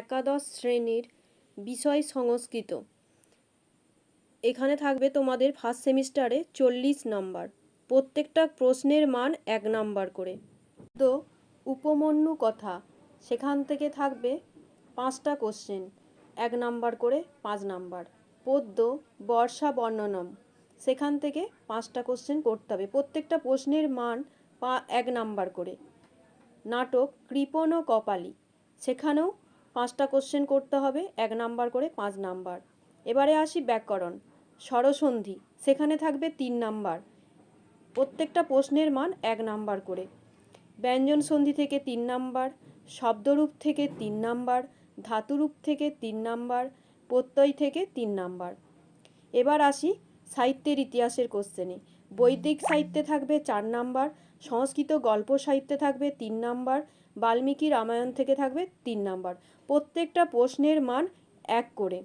একাদশ শ্রেণির বিষয় সংস্কৃত। এখানে থাকবে তোমাদের ফার্স্ট সেমিস্টারে চল্লিশ নাম্বার। প্রত্যেকটা প্রশ্নের মান এক নাম্বার করে। তো উপমন্যু কথা, সেখান থেকে থাকবে পাঁচটা কোশ্চেন এক নাম্বার করে পাঁচ নাম্বার। পদ্য, বর্ষা, বর্ণনম, সেখান থেকে পাঁচটা কোশ্চেন করতে হবে। প্রত্যেকটা প্রশ্নের মান পা এক নাম্বার করে। নাটক কৃপণ ও কপালি, সেখানেও পাঁচটা কোশ্চেন করতে হবে, এক নাম্বার করে পাঁচ নাম্বার। এবারে আসি ব্যাকরণ, স্বরসন্ধি, সেখানে থাকবে তিন নাম্বার। প্রত্যেকটা প্রশ্নের মান এক নাম্বার করে। ব্যঞ্জন সন্ধি থেকে তিন নাম্বার, শব্দরূপ থেকে তিন নাম্বার, ধাতুরূপ থেকে তিন নাম্বার, প্রত্যয় থেকে তিন নাম্বার। এবার আসি সাহিত্যের ইতিহাসের কোশ্চেনে বৈদিক সাহিত্যে থাকবে চার নাম্বার, সংস্কৃত গল্প সাহিত্যে থাকবে তিন নাম্বার, বাল্মীকি রামায়ণ থেকে থাকবে তিন নাম্বার। প্রত্যেকটা প্রশ্নের মান এক করে।